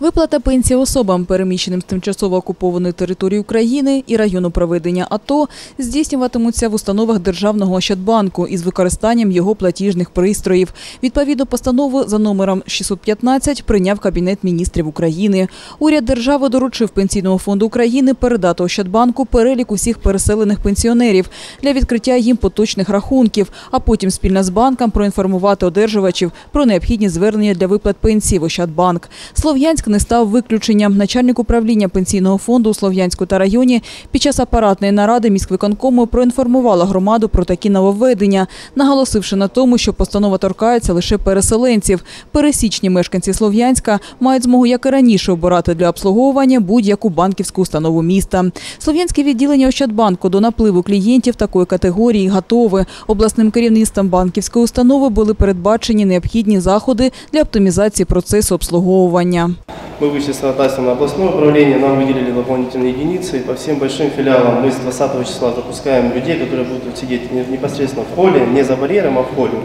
Виплата пенсії особам, переміщеним з тимчасово окупованої території України і району проведення АТО, здійснюватимуться в установах Державного Ощадбанку із використанням його платіжних пристроїв. Відповідно постанову за номером 615 прийняв Кабінет міністрів України. Уряд держави доручив Пенсійному фонду України передати Ощадбанку перелік усіх переселених пенсіонерів для відкриття їм поточних рахунків, а потім спільно з банком проінформувати одержувачів про необхідні звернення для виплат пенсії в Ощадбанк. Слов'янськ не став виключенням. Начальник управління пенсійного фонду у Слов'янську та районі під час апаратної наради міськвиконкому проінформувала громаду про такі нововведення, наголосивши на тому, що постанова торкається лише переселенців. Пересічні мешканці Слов'янська мають змогу, як і раніше, обирати для обслуговування будь-яку банківську установу міста. Слов'янське відділення Ощадбанку до напливу клієнтів такої категорії готове. Обласним керівництвом банківської установи були передбачені необхідні заходи для оптимізації процесу обслуговування. Мы вышли с ходатайством на областное управление, нам выделили дополнительные единицы. По всем большим филиалам мы с 20 числа запускаем людей, которые будут сидеть не- непосредственно в холле, не за барьером, а в холле.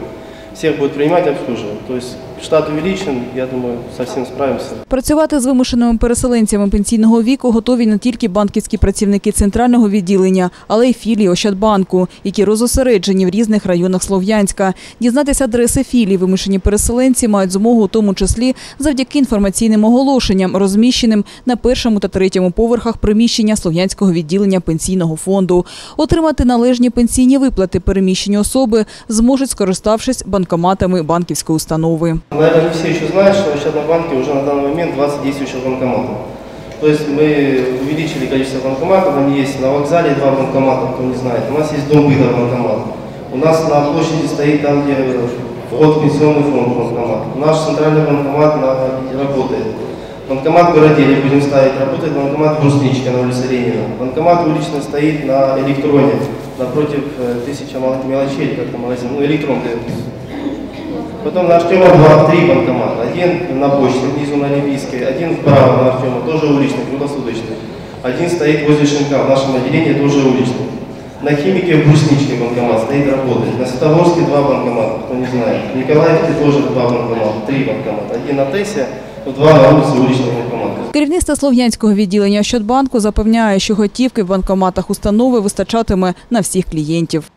Всех будут принимать и обслуживать. То есть штат увеличен, я думаю, совсем справимся. Працювати з вимушеними переселенцями пенсійного віку готові не тільки банківські працівники центрального відділення, але й філії Ощадбанку, які розосереджені в різних районах Слов'янська. Дізнатися адреси філій вимушені переселенці мають змогу у тому числі завдяки інформаційним оголошенням, розміщеним на першому та третьому поверхах приміщення Слов'янського відділення пенсійного фонду. Отримати належні пенсійні виплати переміщені особи зможуть, скориставшись банкоматами банківської установи. Наверное, не все еще знают, что в Ощадном банке уже на данный момент 20 действующих банкоматов. То есть мы увеличили количество банкоматов, они есть на вокзале два банкомата, кто не знает. У нас есть дом быта банкомат. У нас на площади стоит там, где вход в пенсионный фонд банкомат. Наш центральный банкомат на- работает. Банкомат в Городеле будем ставить, работает банкомат Брусничка на улице Ленина. Банкомат уличный стоит на электроне, напротив э, тысяча мел- мелочей, как там магазин, ну электрон. где Потом на Артема два, три банкомата. Один на почте, внизу на Олимпийской, один вправо на Артема, тоже уличный, круглосуточный. Один стоит возле Шинка, в нашем отделении тоже уличный. На Химике в Брусничке банкомат стоит, работает. На Светогорске два банкомата, кто не знает. В Николаевке тоже два банкомата, три банкомата. Один на Тессе, два на улице уличных банкомата. Керівництво Слов'янського відділення Ощадбанку запевняє, що готівки в банкоматах установи вистачатиме на всіх клієнтів.